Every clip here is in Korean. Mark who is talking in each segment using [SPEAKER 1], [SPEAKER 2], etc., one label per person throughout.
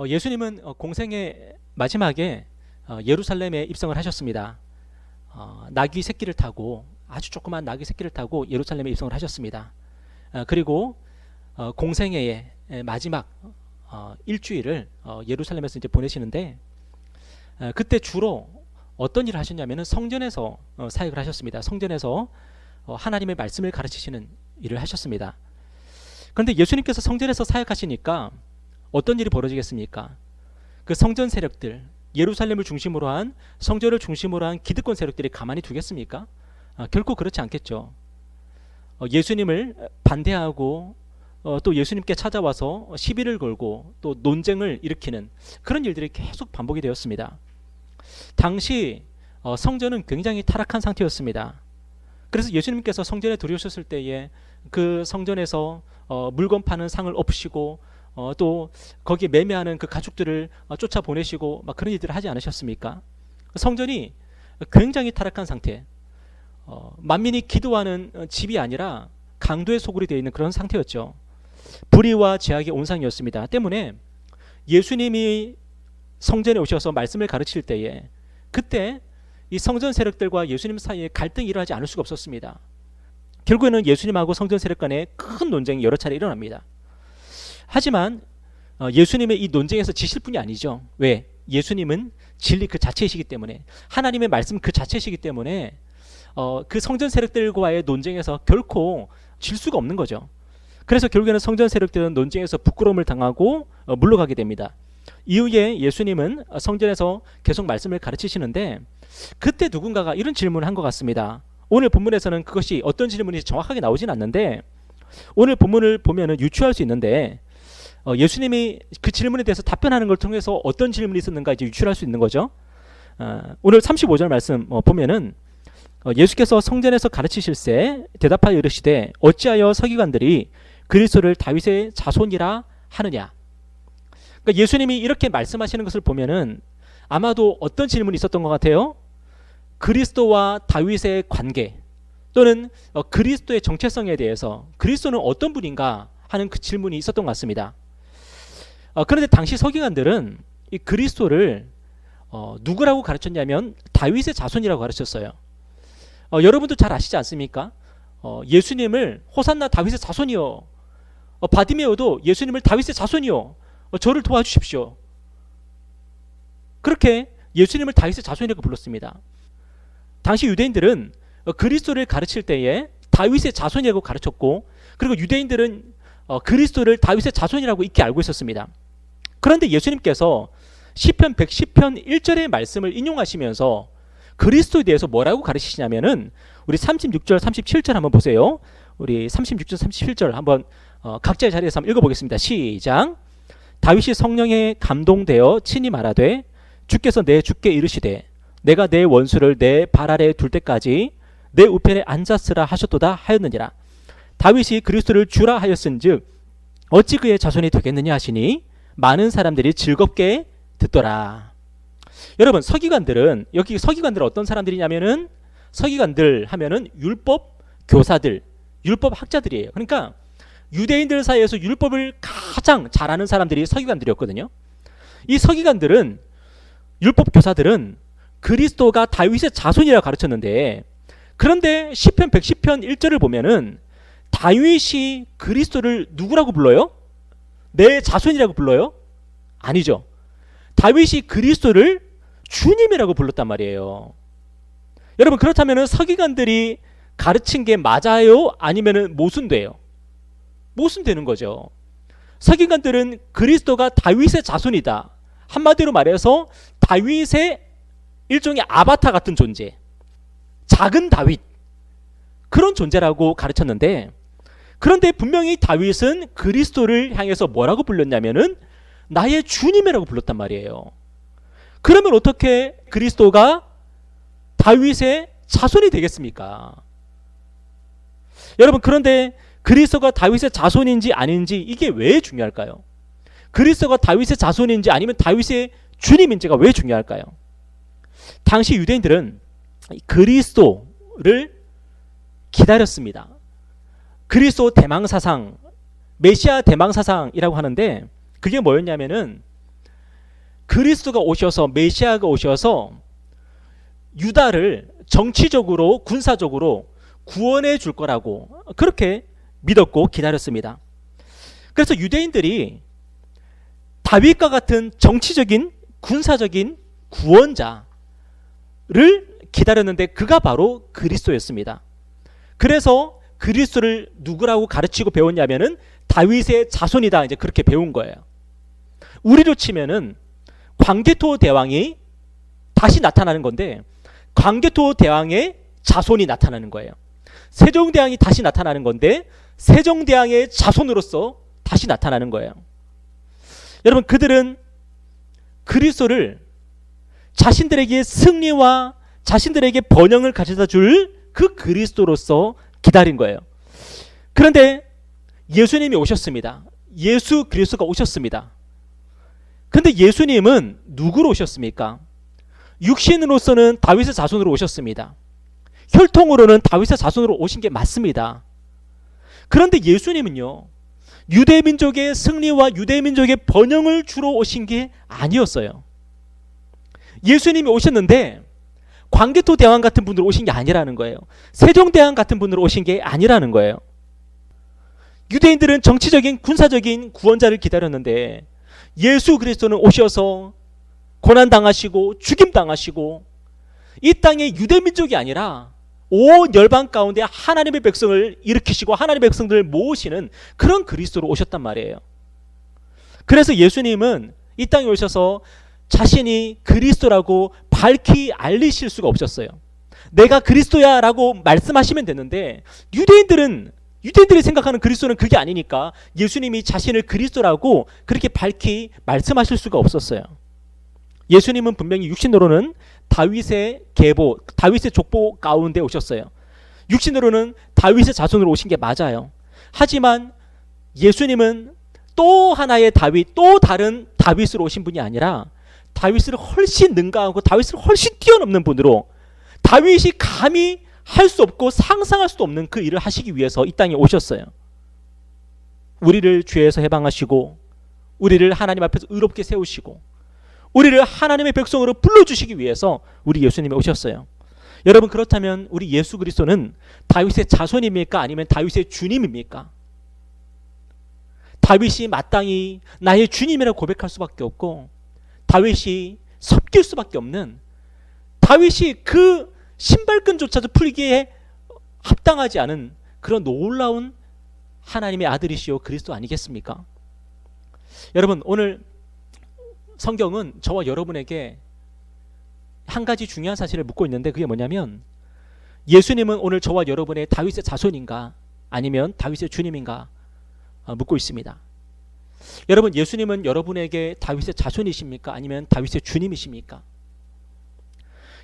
[SPEAKER 1] 어, 예수님은 어, 공생의 마지막에 어, 예루살렘에 입성을 하셨습니다. 어, 나귀 새끼를 타고 아주 조그만 나귀 새끼를 타고 예루살렘에 입성을 하셨습니다. 어, 그리고 어, 공생애의 에, 마지막 어, 일주일을 어, 예루살렘에서 이제 보내시는데 어, 그때 주로 어떤 일을 하셨냐면은 성전에서 어, 사역을 하셨습니다. 성전에서 어, 하나님의 말씀을 가르치시는 일을 하셨습니다. 그런데 예수님께서 성전에서 사역하시니까 어떤 일이 벌어지겠습니까? 그 성전 세력들, 예루살렘을 중심으로 한 성전을 중심으로 한 기득권 세력들이 가만히 두겠습니까? 아, 결코 그렇지 않겠죠. 어, 예수님을 반대하고 어, 또 예수님께 찾아와서 시비를 걸고 또 논쟁을 일으키는 그런 일들이 계속 반복이 되었습니다. 당시 어, 성전은 굉장히 타락한 상태였습니다. 그래서 예수님께서 성전에 들어오셨을 때에 그 성전에서 어, 물건 파는 상을 엎으시고 어, 또 거기에 매매하는 그 가축들을 어, 쫓아 보내시고 막 그런 일들을 하지 않으셨습니까? 성전이 굉장히 타락한 상태. 어, 만민이 기도하는 어, 집이 아니라 강도의 소굴이 되어 있는 그런 상태였죠. 불의와 제약의 온상이었습니다. 때문에 예수님이 성전에 오셔서 말씀을 가르칠 때에 그때 이 성전 세력들과 예수님 사이에 갈등이 일어나지 않을 수가 없었습니다. 결국에는 예수님하고 성전 세력 간에 큰 논쟁이 여러 차례 일어납니다. 하지만 어, 예수님의 이 논쟁에서 지실 분이 아니죠. 왜? 예수님은 진리 그 자체이시기 때문에 하나님의 말씀 그 자체이시기 때문에 어, 그 성전 세력들과의 논쟁에서 결코 질 수가 없는 거죠. 그래서 결국에는 성전 세력들은 논쟁에서 부끄러움을 당하고 어, 물러가게 됩니다. 이후에 예수님은 성전에서 계속 말씀을 가르치시는데 그때 누군가가 이런 질문을 한 것 같습니다. 오늘 본문에서는 그것이 어떤 질문인지 정확하게 나오진 않는데 오늘 본문을 보면은 유추할 수 있는데 어, 예수님이 그 질문에 대해서 답변하는 걸 통해서 어떤 질문이 있었는가 이제 유추할 수 있는 거죠. 어, 오늘 35절 말씀 어, 보면은 어, 예수께서 성전에서 가르치실세 대답하여 이르시되 어찌하여 서기관들이 그리스도를 다윗의 자손이라 하느냐. 그러니까 예수님이 이렇게 말씀하시는 것을 보면은 아마도 어떤 질문이 있었던 것 같아요. 그리스도와 다윗의 관계 또는 어, 그리스도의 정체성에 대해서 그리스도는 어떤 분인가 하는 그 질문이 있었던 것 같습니다. 어, 그런데 당시 서기관들은 이 그리스도를 어, 누구라고 가르쳤냐면 다윗의 자손이라고 가르쳤어요. 어, 여러분도 잘 아시지 않습니까? 어, 예수님을 호산나 다윗의 자손이요. 어, 바디메오도 예수님을 다윗의 자손이요. 어, 저를 도와주십시오. 그렇게 예수님을 다윗의 자손이라고 불렀습니다. 당시 유대인들은 어, 그리스도를 가르칠 때에 다윗의 자손이라고 가르쳤고 그리고 유대인들은 어, 그리스도를 다윗의 자손이라고 익히 알고 있었습니다. 그런데 예수님께서 시편 110편 1절의 말씀을 인용하시면서 그리스도에 대해서 뭐라고 가르치시냐면은 우리 36절 37절 한번 보세요. 우리 36절 37절 한번 어, 각자의 자리에서 한번 읽어보겠습니다. 시작. 다윗이 성령에 감동되어 친히 말하되 주께서 내 주께 이르시되 내가 내 원수를 내 발 아래 둘 때까지 내 우편에 앉았으라 하셨도다 하였느니라. 다윗이 그리스도를 주라 하였은즉 어찌 그의 자손이 되겠느냐 하시니 많은 사람들이 즐겁게 듣더라. 여러분 서기관들은 여기 서기관들은 어떤 사람들이냐면은 서기관들 하면은 율법 교사들, 율법 학자들이에요. 그러니까 유대인들 사이에서 율법을 가장 잘하는 사람들이 서기관들이었거든요. 이 서기관들은 율법 교사들은 그리스도가 다윗의 자손이라고 가르쳤는데 그런데 시편 110편 1절을 보면은 다윗이 그리스도를 누구라고 불러요? 내 자손이라고 불러요? 아니죠. 다윗이 그리스도를 주님이라고 불렀단 말이에요. 여러분 그렇다면 서기관들이 가르친 게 맞아요? 아니면은 모순돼요? 모순되는 거죠. 서기관들은 그리스도가 다윗의 자손이다. 한마디로 말해서 다윗의 일종의 아바타 같은 존재. 작은 다윗. 그런 존재라고 가르쳤는데 그런데 분명히 다윗은 그리스도를 향해서 뭐라고 불렀냐면은 나의 주님이라고 불렀단 말이에요. 그러면 어떻게 그리스도가 다윗의 자손이 되겠습니까? 여러분 그런데 그리스도가 다윗의 자손인지 아닌지 이게 왜 중요할까요? 그리스도가 다윗의 자손인지 아니면 다윗의 주님인지가 왜 중요할까요? 당시 유대인들은 그리스도를 기다렸습니다. 그리스도 대망 사상, 메시아 대망 사상이라고 하는데 그게 뭐였냐면은 그리스도가 오셔서 메시아가 오셔서 유다를 정치적으로 군사적으로 구원해 줄 거라고 그렇게 믿었고 기다렸습니다. 그래서 유대인들이 다윗과 같은 정치적인 군사적인 구원자를 기다렸는데 그가 바로 그리스도였습니다. 그래서 그리스도를 누구라고 가르치고 배웠냐면은 다윗의 자손이다 이제 그렇게 배운 거예요. 우리로 치면은 광개토 대왕이 다시 나타나는 건데 광개토 대왕의 자손이 나타나는 거예요. 세종대왕이 다시 나타나는 건데 세종대왕의 자손으로서 다시 나타나는 거예요. 여러분 그들은 그리스도를 자신들에게 승리와 자신들에게 번영을 가져다 줄 그 그리스도로서 기다린 거예요. 그런데 예수님이 오셨습니다. 예수 그리스도가 오셨습니다. 근데 예수님은 누구로 오셨습니까? 육신으로서는 다윗의 자손으로 오셨습니다. 혈통으로는 다윗의 자손으로 오신 게 맞습니다. 그런데 예수님은요. 유대 민족의 승리와 유대 민족의 번영을 주로 오신 게 아니었어요. 예수님이 오셨는데 광개토 대왕 같은 분으로 오신 게 아니라는 거예요. 세종 대왕 같은 분으로 오신 게 아니라는 거예요. 유대인들은 정치적인 군사적인 구원자를 기다렸는데 예수 그리스도는 오셔서 고난 당하시고 죽임 당하시고 이 땅의 유대 민족이 아니라 온 열방 가운데 하나님의 백성을 일으키시고 하나님의 백성들을 모으시는 그런 그리스도로 오셨단 말이에요. 그래서 예수님은 이 땅에 오셔서 자신이 그리스도라고 밝히 알리실 수가 없었어요. 내가 그리스도야라고 말씀하시면 되는데 유대인들은 유대인들이 생각하는 그리스도는 그게 아니니까 예수님이 자신을 그리스도라고 그렇게 밝히 말씀하실 수가 없었어요. 예수님은 분명히 육신으로는 다윗의 계보, 다윗의 족보 가운데 오셨어요. 육신으로는 다윗의 자손으로 오신 게 맞아요. 하지만 예수님은 또 하나의 다윗, 또 다른 다윗으로 오신 분이 아니라 다윗을 훨씬 능가하고 다윗을 훨씬 뛰어넘는 분으로 다윗이 감히 할 수 없고 상상할 수도 없는 그 일을 하시기 위해서 이 땅에 오셨어요. 우리를 죄에서 해방하시고 우리를 하나님 앞에서 의롭게 세우시고 우리를 하나님의 백성으로 불러주시기 위해서 우리 예수님이 오셨어요. 여러분 그렇다면 우리 예수 그리스도는 다윗의 자손입니까? 아니면 다윗의 주님입니까? 다윗이 마땅히 나의 주님이라고 고백할 수밖에 없고 다윗이 섭길 수밖에 없는 다윗이 그 신발끈조차도 풀기에 합당하지 않은 그런 놀라운 하나님의 아들이시오 그리스도 아니겠습니까? 여러분 오늘 성경은 저와 여러분에게 한 가지 중요한 사실을 묻고 있는데 그게 뭐냐면 예수님은 오늘 저와 여러분의 다윗의 자손인가 아니면 다윗의 주님인가 어, 묻고 있습니다. 여러분 예수님은 여러분에게 다윗의 자손이십니까 아니면 다윗의 주님이십니까?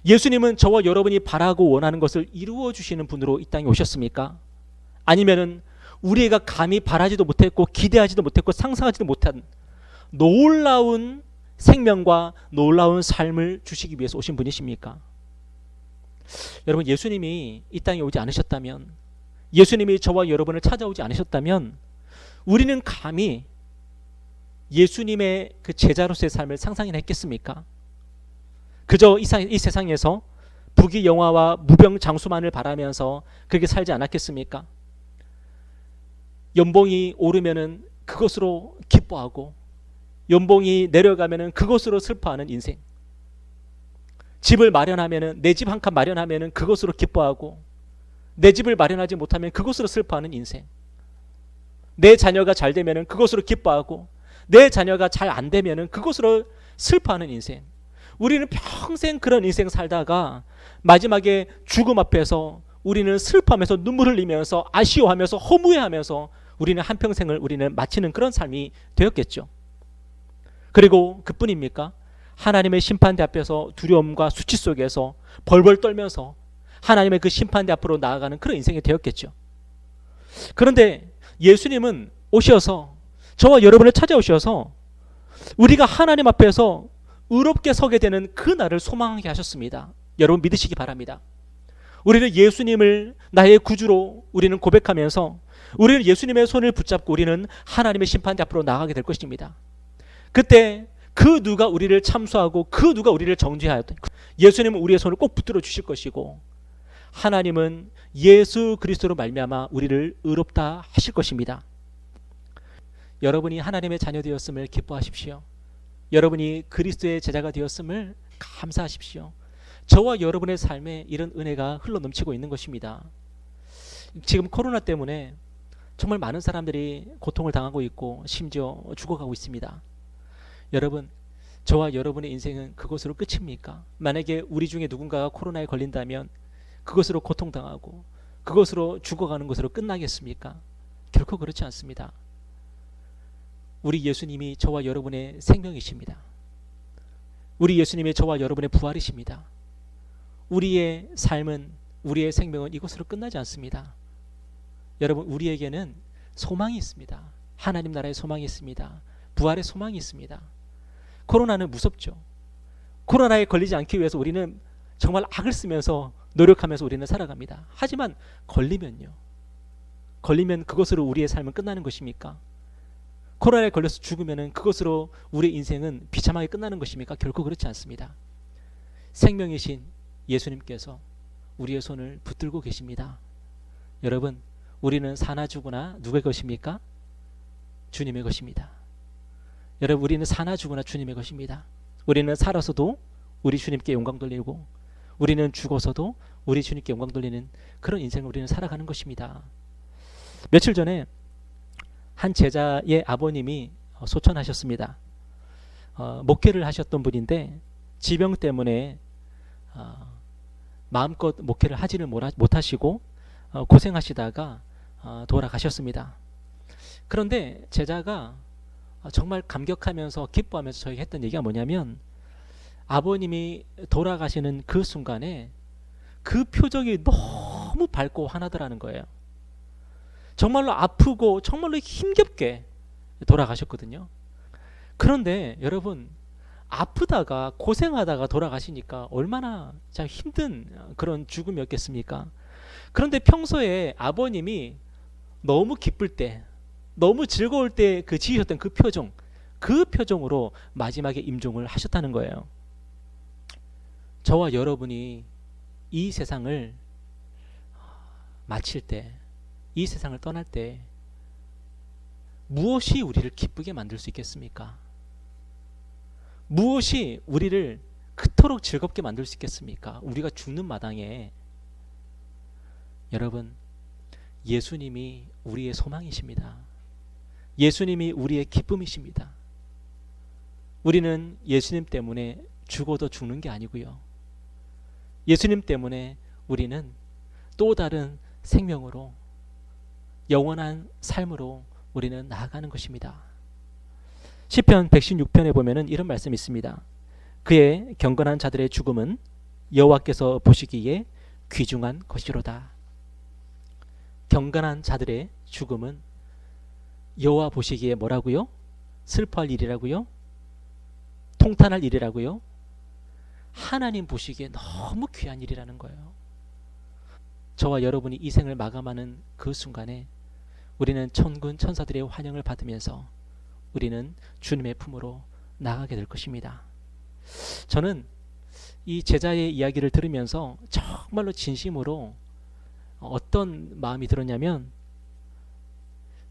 [SPEAKER 1] 예수님은 저와 여러분이 바라고 원하는 것을 이루어 주시는 분으로 이 땅에 오셨습니까? 아니면은 우리가 감히 바라지도 못했고 기대하지도 못했고 상상하지도 못한 놀라운 생명과 놀라운 삶을 주시기 위해서 오신 분이십니까? 여러분 예수님이 이 땅에 오지 않으셨다면 예수님이 저와 여러분을 찾아오지 않으셨다면 우리는 감히 예수님의 그 제자로서의 삶을 상상이나 했겠습니까? 그저 이, 사, 이 세상에서 부귀 영화와 무병 장수만을 바라면서 그렇게 살지 않았겠습니까? 연봉이 오르면은 그것으로 기뻐하고 연봉이 내려가면은 그것으로 슬퍼하는 인생. 집을 마련하면은 내 집 한 칸 마련하면은 그것으로 기뻐하고 내 집을 마련하지 못하면 그것으로 슬퍼하는 인생. 내 자녀가 잘 되면은 그것으로 기뻐하고 내 자녀가 잘 안 되면은 그것으로 슬퍼하는 인생. 우리는 평생 그런 인생 살다가 마지막에 죽음 앞에서 우리는 슬퍼하면서 눈물을 흘리면서 아쉬워하면서 허무해하면서 우리는 한평생을 우리는 마치는 그런 삶이 되었겠죠. 그리고 그뿐입니까? 하나님의 심판대 앞에서 두려움과 수치 속에서 벌벌 떨면서 하나님의 그 심판대 앞으로 나아가는 그런 인생이 되었겠죠. 그런데 예수님은 오셔서 저와 여러분을 찾아오셔서 우리가 하나님 앞에서 의롭게 서게 되는 그 날을 소망하게 하셨습니다. 여러분 믿으시기 바랍니다. 우리는 예수님을 나의 구주로 우리는 고백하면서 우리는 예수님의 손을 붙잡고 우리는 하나님의 심판대 앞으로 나가게 될 것입니다. 그때 그 누가 우리를 참수하고 그 누가 우리를 정죄하였던 예수님은 우리의 손을 꼭 붙들어 주실 것이고 하나님은 예수 그리스도로 말미암아 우리를 의롭다 하실 것입니다. 여러분이 하나님의 자녀 되었음을 기뻐하십시오. 여러분이 그리스도의 제자가 되었음을 감사하십시오. 저와 여러분의 삶에 이런 은혜가 흘러 넘치고 있는 것입니다. 지금 코로나 때문에 정말 많은 사람들이 고통을 당하고 있고 심지어 죽어가고 있습니다. 여러분, 저와 여러분의 인생은 그것으로 끝입니까? 만약에 우리 중에 누군가가 코로나에 걸린다면 그것으로 고통당하고 그것으로 죽어가는 것으로 끝나겠습니까? 결코 그렇지 않습니다. 우리 예수님이 저와 여러분의 생명이십니다. 우리 예수님이 저와 여러분의 부활이십니다. 우리의 삶은 우리의 생명은 이것으로 끝나지 않습니다. 여러분 우리에게는 소망이 있습니다. 하나님 나라의 소망이 있습니다. 부활의 소망이 있습니다. 코로나는 무섭죠. 코로나에 걸리지 않기 위해서 우리는 정말 악을 쓰면서 노력하면서 우리는 살아갑니다. 하지만 걸리면요. 걸리면 그것으로 우리의 삶은 끝나는 것입니까? 코로나에 걸려서 죽으면 그것으로 우리 인생은 비참하게 끝나는 것입니까? 결코 그렇지 않습니다. 생명이신 예수님께서 우리의 손을 붙들고 계십니다. 여러분, 우리는 사나 죽으나 누구의 것입니까? 주님의 것입니다. 여러분, 우리는 사나 죽으나 주님의 것입니다. 우리는 살아서도 우리 주님께 영광 돌리고 우리는 죽어서도 우리 주님께 영광 돌리는 그런 인생을 우리는 살아가는 것입니다. 며칠 전에 한 제자의 아버님이 소천하셨습니다. 어, 목회를 하셨던 분인데 지병 때문에 어, 마음껏 목회를 하지를 못하시고 어, 고생하시다가 어, 돌아가셨습니다. 그런데 제자가 정말 감격하면서 기뻐하면서 저에게 했던 얘기가 뭐냐면 아버님이 돌아가시는 그 순간에 그 표정이 너무 밝고 환하더라는 거예요. 정말로 아프고 정말로 힘겹게 돌아가셨거든요. 그런데 여러분 아프다가 고생하다가 돌아가시니까 얼마나 참 힘든 그런 죽음이었겠습니까? 그런데 평소에 아버님이 너무 기쁠 때, 너무 즐거울 때 그 지으셨던 그 표정, 그 표정으로 마지막에 임종을 하셨다는 거예요. 저와 여러분이 이 세상을 마칠 때, 이 세상을 떠날 때 무엇이 우리를 기쁘게 만들 수 있겠습니까? 무엇이 우리를 그토록 즐겁게 만들 수 있겠습니까? 우리가 죽는 마당에 여러분 예수님이 우리의 소망이십니다. 예수님이 우리의 기쁨이십니다. 우리는 예수님 때문에 죽어도 죽는 게 아니고요. 예수님 때문에 우리는 또 다른 생명으로 영원한 삶으로 우리는 나아가는 것입니다. 시편 116편에 보면은 이런 말씀이 있습니다. 그의 경건한 자들의 죽음은 여호와께서 보시기에 귀중한 것이로다. 경건한 자들의 죽음은 여호와 보시기에 뭐라고요? 슬퍼할 일이라고요? 통탄할 일이라고요? 하나님 보시기에 너무 귀한 일이라는 거예요. 저와 여러분이 이 생을 마감하는 그 순간에 우리는 천군 천사들의 환영을 받으면서 우리는 주님의 품으로 나가게 될 것입니다. 저는 이 제자의 이야기를 들으면서 정말로 진심으로 어떤 마음이 들었냐면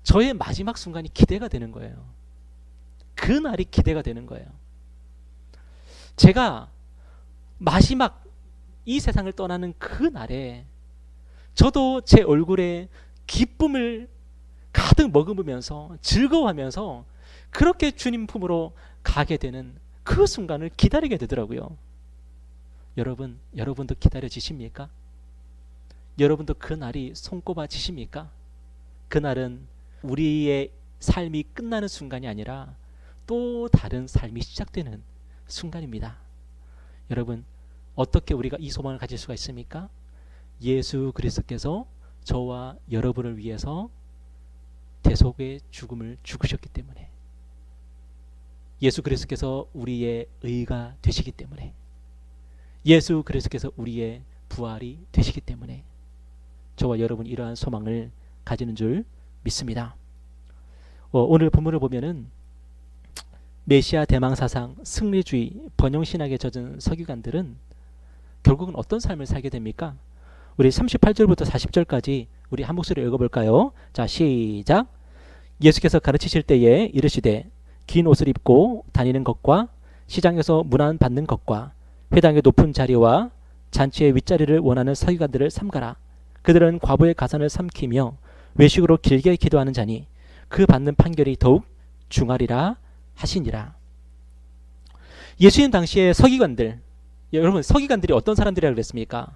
[SPEAKER 1] 저의 마지막 순간이 기대가 되는 거예요. 그 날이 기대가 되는 거예요. 제가 마지막 이 세상을 떠나는 그 날에 저도 제 얼굴에 기쁨을 가득 머금으면서 즐거워하면서 그렇게 주님 품으로 가게 되는 그 순간을 기다리게 되더라고요. 여러분, 여러분도 기다려지십니까? 여러분도 그 날이 손꼽아지십니까? 그날은 우리의 삶이 끝나는 순간이 아니라 또 다른 삶이 시작되는 순간입니다. 여러분, 어떻게 우리가 이 소망을 가질 수가 있습니까? 예수 그리스도께서 저와 여러분을 위해서 대속의 죽음을 죽으셨기 때문에 예수 그리스도께서 우리의 의가 되시기 때문에 예수 그리스도께서 우리의 부활이 되시기 때문에 저와 여러분 이러한 소망을 가지는 줄 믿습니다. 어, 오늘 본문을 보면은 메시아 대망 사상, 승리주의, 번영 신학에 젖은 서기관들은 결국은 어떤 삶을 살게 됩니까? 우리 38절부터 40절까지 우리 한 목소리 읽어볼까요? 자, 시작. 예수께서 가르치실 때에 이르시되 긴 옷을 입고 다니는 것과 시장에서 문안 받는 것과 회당의 높은 자리와 잔치의 윗자리를 원하는 서기관들을 삼가라. 그들은 과부의 가산을 삼키며 외식으로 길게 기도하는 자니 그 받는 판결이 더욱 중하리라 하시니라. 예수님 당시의 서기관들, 여러분 서기관들이 어떤 사람들이라 그랬습니까?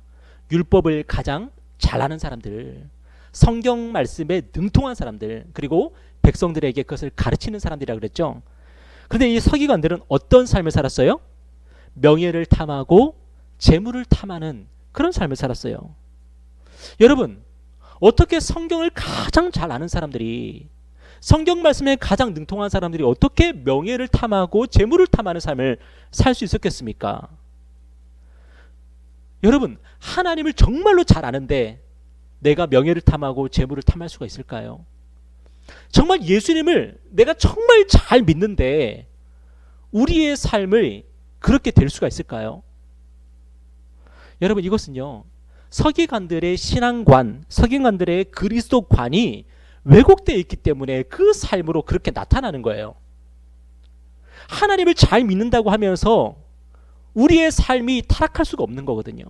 [SPEAKER 1] 율법을 가장 잘하는 사람들, 성경 말씀에 능통한 사람들, 그리고 백성들에게 그것을 가르치는 사람들이라 그랬죠. 그런데 이 서기관들은 어떤 삶을 살았어요? 명예를 탐하고 재물을 탐하는 그런 삶을 살았어요. 여러분, 어떻게 성경을 가장 잘 아는 사람들이 성경 말씀에 가장 능통한 사람들이 어떻게 명예를 탐하고 재물을 탐하는 삶을 살 수 있었겠습니까? 여러분, 하나님을 정말로 잘 아는데 내가 명예를 탐하고 재물을 탐할 수가 있을까요? 정말 예수님을 내가 정말 잘 믿는데 우리의 삶을 그렇게 될 수가 있을까요? 여러분 이것은요 서기관들의 신앙관, 서기관들의 그리스도관이 왜곡되어 있기 때문에 그 삶으로 그렇게 나타나는 거예요. 하나님을 잘 믿는다고 하면서 우리의 삶이 타락할 수가 없는 거거든요.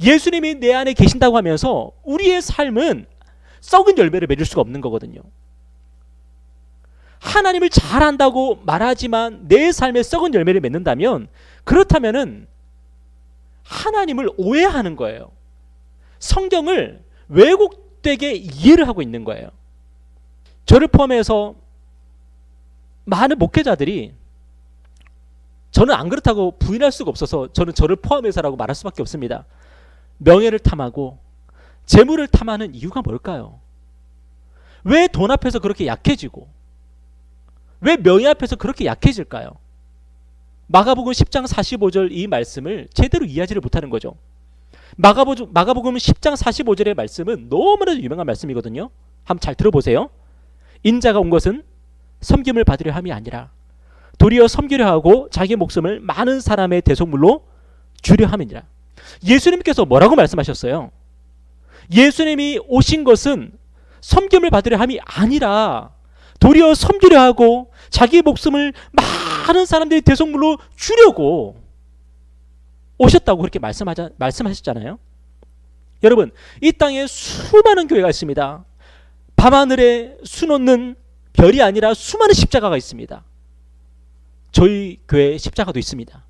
[SPEAKER 1] 예수님이 내 안에 계신다고 하면서 우리의 삶은 썩은 열매를 맺을 수가 없는 거거든요. 하나님을 잘 안다고 말하지만 내 삶에 썩은 열매를 맺는다면 그렇다면은 하나님을 오해하는 거예요. 성경을 왜곡되게 이해를 하고 있는 거예요. 저를 포함해서 많은 목회자들이 저는 안 그렇다고 부인할 수가 없어서 저는 저를 포함해서라고 말할 수밖에 없습니다. 명예를 탐하고 재물을 탐하는 이유가 뭘까요? 왜 돈 앞에서 그렇게 약해지고 왜 명예 앞에서 그렇게 약해질까요? 마가복음 10장 45절 이 말씀을 제대로 이해하지를 못하는 거죠. 마가복음, 마가복음 10장 45절의 말씀은 너무나도 유명한 말씀이거든요. 한번 잘 들어보세요. 인자가 온 것은 섬김을 받으려 함이 아니라 도리어 섬기려 하고 자기 목숨을 많은 사람의 대속물로 주려 함이니라. 예수님께서 뭐라고 말씀하셨어요? 예수님이 오신 것은 섬김을 받으려 함이 아니라 도리어 섬기려 하고 자기 목숨을 많은 사람들이 대속물로 주려고 오셨다고 그렇게 말씀하자, 말씀하셨잖아요. 여러분, 이 땅에 수많은 교회가 있습니다. 밤하늘에 수놓는 별이 아니라 수많은 십자가가 있습니다. 저희 교회 십자가도 있습니다.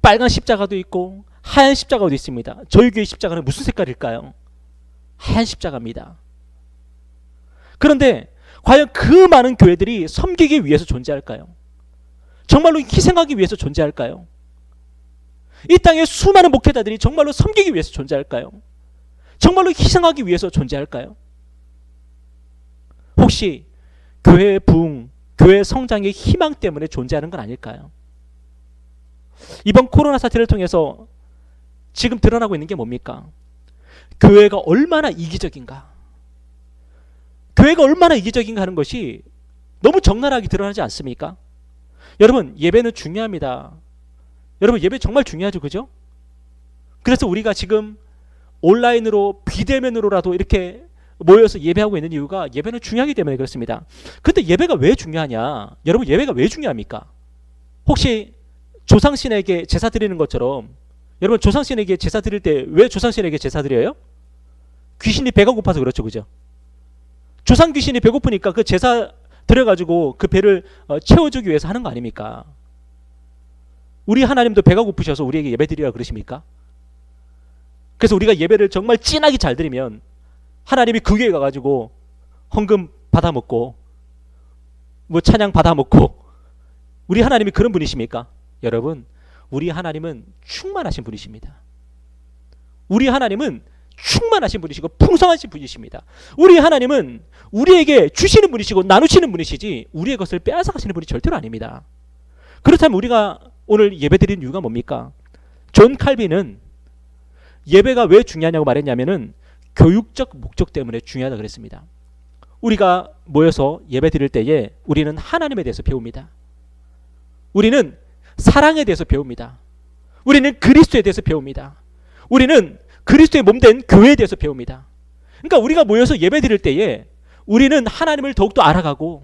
[SPEAKER 1] 빨간 십자가도 있고 하얀 십자가도 있습니다. 저희 교회 십자가는 무슨 색깔일까요? 하얀 십자가입니다. 그런데 과연 그 많은 교회들이 섬기기 위해서 존재할까요? 정말로 희생하기 위해서 존재할까요? 이 땅에 수많은 목회자들이 정말로 섬기기 위해서 존재할까요? 정말로 희생하기 위해서 존재할까요? 혹시 교회의 부흥, 교회 성장의 희망 때문에 존재하는 건 아닐까요? 이번 코로나 사태를 통해서 지금 드러나고 있는 게 뭡니까? 교회가 얼마나 이기적인가? 교회가 얼마나 이기적인가 하는 것이 너무 적나라하게 드러나지 않습니까? 여러분, 예배는 중요합니다. 여러분, 예배 정말 중요하죠. 그죠? 그래서 우리가 지금 온라인으로 비대면으로라도 이렇게 모여서 예배하고 있는 이유가 예배는 중요하기 때문에 그렇습니다. 근데 예배가 왜 중요하냐? 여러분, 예배가 왜 중요합니까? 혹시 조상신에게 제사 드리는 것처럼 여러분 조상신에게 제사 드릴 때 왜 조상신에게 제사 드려요? 귀신이 배가 고파서 그렇죠. 그죠? 조상 귀신이 배고프니까 그 제사 드려가지고 그 배를 어, 채워주기 위해서 하는 거 아닙니까? 우리 하나님도 배가 고프셔서 우리에게 예배 드리라 그러십니까? 그래서 우리가 예배를 정말 진하게 잘 드리면 하나님이 그 교회 가가지고 헌금 받아 먹고 뭐 찬양 받아 먹고 우리 하나님이 그런 분이십니까? 여러분, 우리 하나님은 충만하신 분이십니다. 우리 하나님은 충만하신 분이시고 풍성하신 분이십니다. 우리 하나님은 우리에게 주시는 분이시고 나누시는 분이시지 우리의 것을 빼앗아 가시는 분이 절대로 아닙니다. 그렇다면 우리가 오늘 예배드리는 이유가 뭡니까? 존 칼빈은 예배가 왜 중요하냐고 말했냐면은 교육적 목적 때문에 중요하다 그랬습니다. 우리가 모여서 예배 드릴 때에 우리는 하나님에 대해서 배웁니다. 우리는 사랑에 대해서 배웁니다. 우리는 그리스도에 대해서 배웁니다. 우리는 그리스도의 몸 된 교회에 대해서 배웁니다. 그러니까 우리가 모여서 예배 드릴 때에 우리는 하나님을 더욱더 알아가고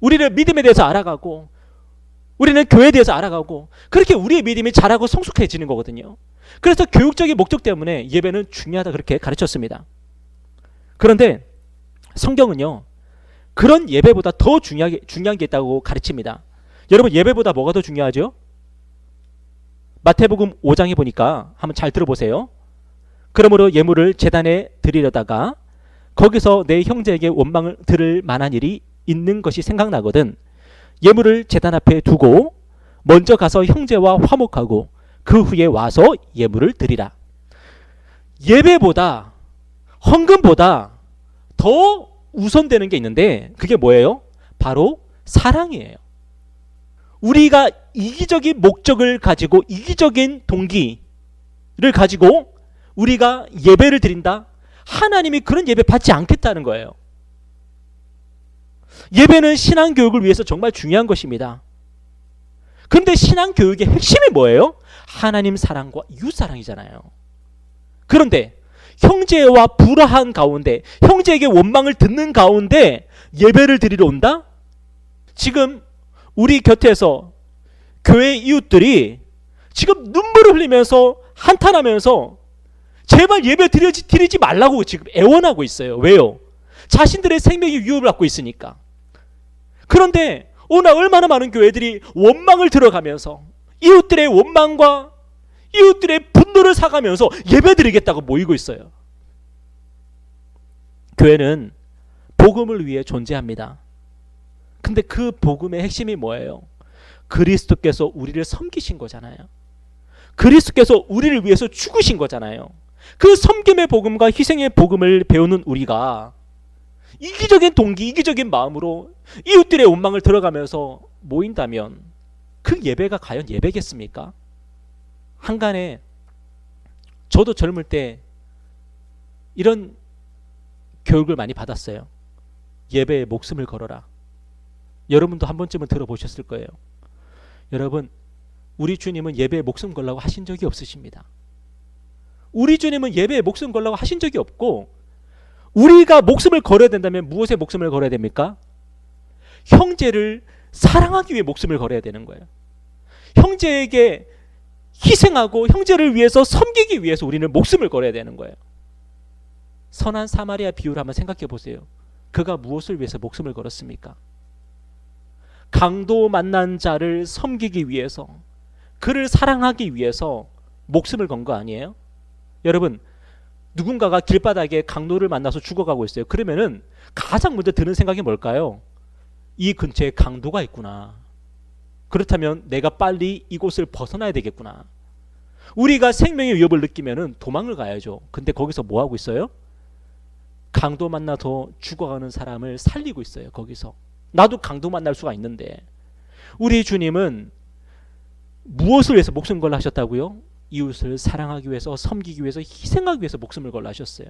[SPEAKER 1] 우리는 믿음에 대해서 알아가고 우리는 교회에 대해서 알아가고 그렇게 우리의 믿음이 자라고 성숙해지는 거거든요. 그래서 교육적인 목적 때문에 예배는 중요하다 그렇게 가르쳤습니다. 그런데 성경은요. 그런 예배보다 더 중요하게, 중요한 게 있다고 가르칩니다. 여러분 예배보다 뭐가 더 중요하죠? 마태복음 5장에 보니까 한번 잘 들어보세요. 그러므로 예물을 제단에 드리려다가 거기서 내 형제에게 원망을 들을 만한 일이 있는 것이 생각나거든. 예물을 제단 앞에 두고 먼저 가서 형제와 화목하고 그 후에 와서 예물을 드리라. 예배보다 헌금보다 더 우선되는 게 있는데 그게 뭐예요? 바로 사랑이에요. 우리가 이기적인 목적을 가지고 이기적인 동기를 가지고 우리가 예배를 드린다. 하나님이 그런 예배 받지 않겠다는 거예요. 예배는 신앙 교육을 위해서 정말 중요한 것입니다. 그런데 신앙 교육의 핵심이 뭐예요? 하나님 사랑과 이웃 사랑이잖아요. 그런데 형제와 불화한 가운데 형제에게 원망을 듣는 가운데 예배를 드리러 온다? 지금 우리 곁에서 교회 이웃들이 지금 눈물을 흘리면서 한탄하면서 제발 예배 드리지, 드리지 말라고 지금 애원하고 있어요. 왜요? 자신들의 생명이 위협을 받고 있으니까. 그런데 오늘 얼마나 많은 교회들이 원망을 들어가면서 이웃들의 원망과 이웃들의 분노를 사가면서 예배 드리겠다고 모이고 있어요. 교회는 복음을 위해 존재합니다. 근데 그 복음의 핵심이 뭐예요? 그리스도께서 우리를 섬기신 거잖아요. 그리스도께서 우리를 위해서 죽으신 거잖아요. 그 섬김의 복음과 희생의 복음을 배우는 우리가 이기적인 동기, 이기적인 마음으로 이웃들의 원망을 들어가면서 모인다면 그 예배가 과연 예배겠습니까? 한간에 저도 젊을 때 이런 교육을 많이 받았어요. 예배에 목숨을 걸어라. 여러분도 한 번쯤은 들어보셨을 거예요. 여러분, 우리 주님은 예배에 목숨 걸라고 하신 적이 없으십니다. 우리 주님은 예배에 목숨 걸라고 하신 적이 없고 우리가 목숨을 걸어야 된다면 무엇에 목숨을 걸어야 됩니까? 형제를 사랑하기 위해 목숨을 걸어야 되는 거예요. 형제에게 희생하고 형제를 위해서 섬기기 위해서 우리는 목숨을 걸어야 되는 거예요. 선한 사마리아 비유를 한번 생각해 보세요. 그가 무엇을 위해서 목숨을 걸었습니까? 강도 만난 자를 섬기기 위해서 그를 사랑하기 위해서 목숨을 건 거 아니에요? 여러분 누군가가 길바닥에 강도를 만나서 죽어가고 있어요. 그러면은 가장 먼저 드는 생각이 뭘까요? 이 근처에 강도가 있구나. 그렇다면 내가 빨리 이곳을 벗어나야 되겠구나. 우리가 생명의 위협을 느끼면은 도망을 가야죠. 근데 거기서 뭐 하고 있어요? 강도 만나서 죽어가는 사람을 살리고 있어요. 거기서. 나도 강도 만날 수가 있는데. 우리 주님은 무엇을 위해서 목숨 걸라 하셨다고요? 이웃을 사랑하기 위해서 섬기기 위해서 희생하기 위해서 목숨을 걸라 하셨어요.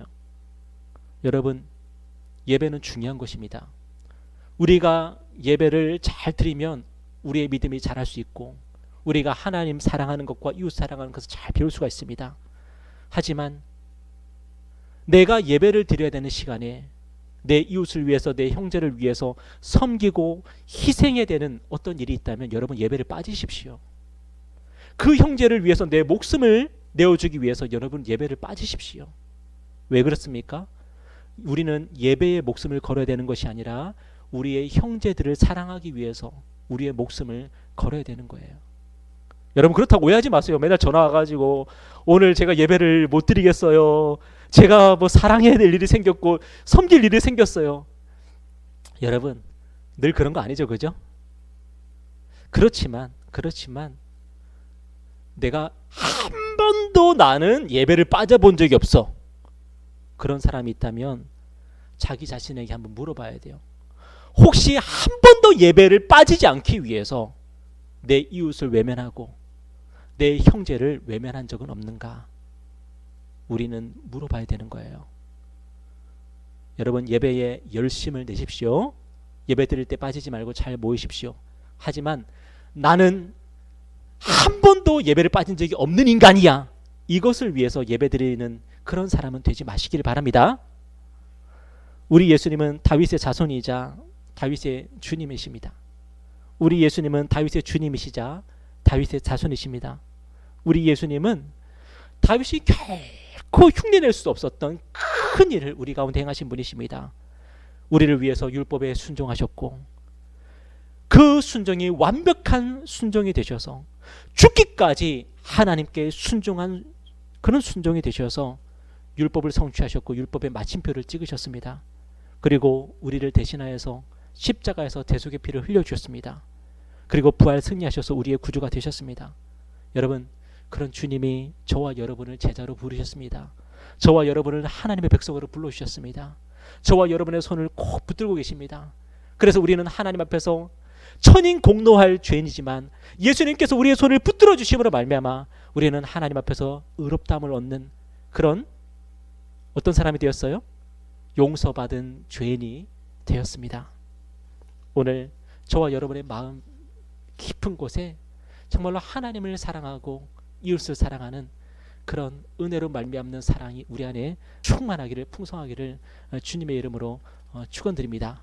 [SPEAKER 1] 여러분 예배는 중요한 것입니다. 우리가 예배를 잘 드리면 우리의 믿음이 자랄 수 있고 우리가 하나님 사랑하는 것과 이웃 사랑하는 것을 잘 배울 수가 있습니다. 하지만 내가 예배를 드려야 되는 시간에 내 이웃을 위해서 내 형제를 위해서 섬기고 희생해야 되는 어떤 일이 있다면 여러분 예배를 빠지십시오. 그 형제를 위해서 내 목숨을 내어주기 위해서 여러분 예배를 빠지십시오. 왜 그렇습니까? 우리는 예배의 목숨을 걸어야 되는 것이 아니라 우리의 형제들을 사랑하기 위해서 우리의 목숨을 걸어야 되는 거예요. 여러분 그렇다고 오해하지 마세요. 맨날 전화 와가지고 오늘 제가 예배를 못 드리겠어요. 제가 뭐 사랑해야 될 일이 생겼고 섬길 일이 생겼어요. 여러분 늘 그런 거 아니죠, 그죠? 그렇지만 그렇지만 내가 한 번도 나는 예배를 빠져본 적이 없어. 그런 사람이 있다면 자기 자신에게 한번 물어봐야 돼요. 혹시 한 번도 예배를 빠지지 않기 위해서 내 이웃을 외면하고 내 형제를 외면한 적은 없는가? 우리는 물어봐야 되는 거예요. 여러분 예배에 열심을 내십시오. 예배 드릴 때 빠지지 말고 잘 모이십시오. 하지만 나는 한 번도 예배를 빠진 적이 없는 인간이야. 이것을 위해서 예배 드리는 그런 사람은 되지 마시기를 바랍니다. 우리 예수님은 다윗의 자손이자 다윗의 주님이십니다. 우리 예수님은 다윗의 주님이시자 다윗의 자손이십니다. 우리 예수님은 다윗이 결코 흉내낼 수 없었던 큰 일을 우리 가운데 행하신 분이십니다. 우리를 위해서 율법에 순종하셨고 그 순종이 완벽한 순종이 되셔서 죽기까지 하나님께 순종한 그런 순종이 되셔서 율법을 성취하셨고 율법의 마침표를 찍으셨습니다. 그리고 우리를 대신하여서 십자가에서 대속의 피를 흘려 주셨습니다. 그리고 부활 승리하셔서 우리의 구주가 되셨습니다. 여러분 그런 주님이 저와 여러분을 제자로 부르셨습니다. 저와 여러분을 하나님의 백성으로 불러 주셨습니다. 저와 여러분의 손을 꼭 붙들고 계십니다. 그래서 우리는 하나님 앞에서 천인 공노할 죄인이지만 예수님께서 우리의 손을 붙들어 주심으로 말미암아 우리는 하나님 앞에서 의롭다함을 얻는 그런 어떤 사람이 되었어요? 용서받은 죄인이 되었습니다. 오늘 저와 여러분의 마음 깊은 곳에 정말로 하나님을 사랑하고 이웃을 사랑하는 그런 은혜로 말미암는 사랑이 우리 안에 충만하기를 풍성하기를 어, 주님의 이름으로 어, 축원드립니다.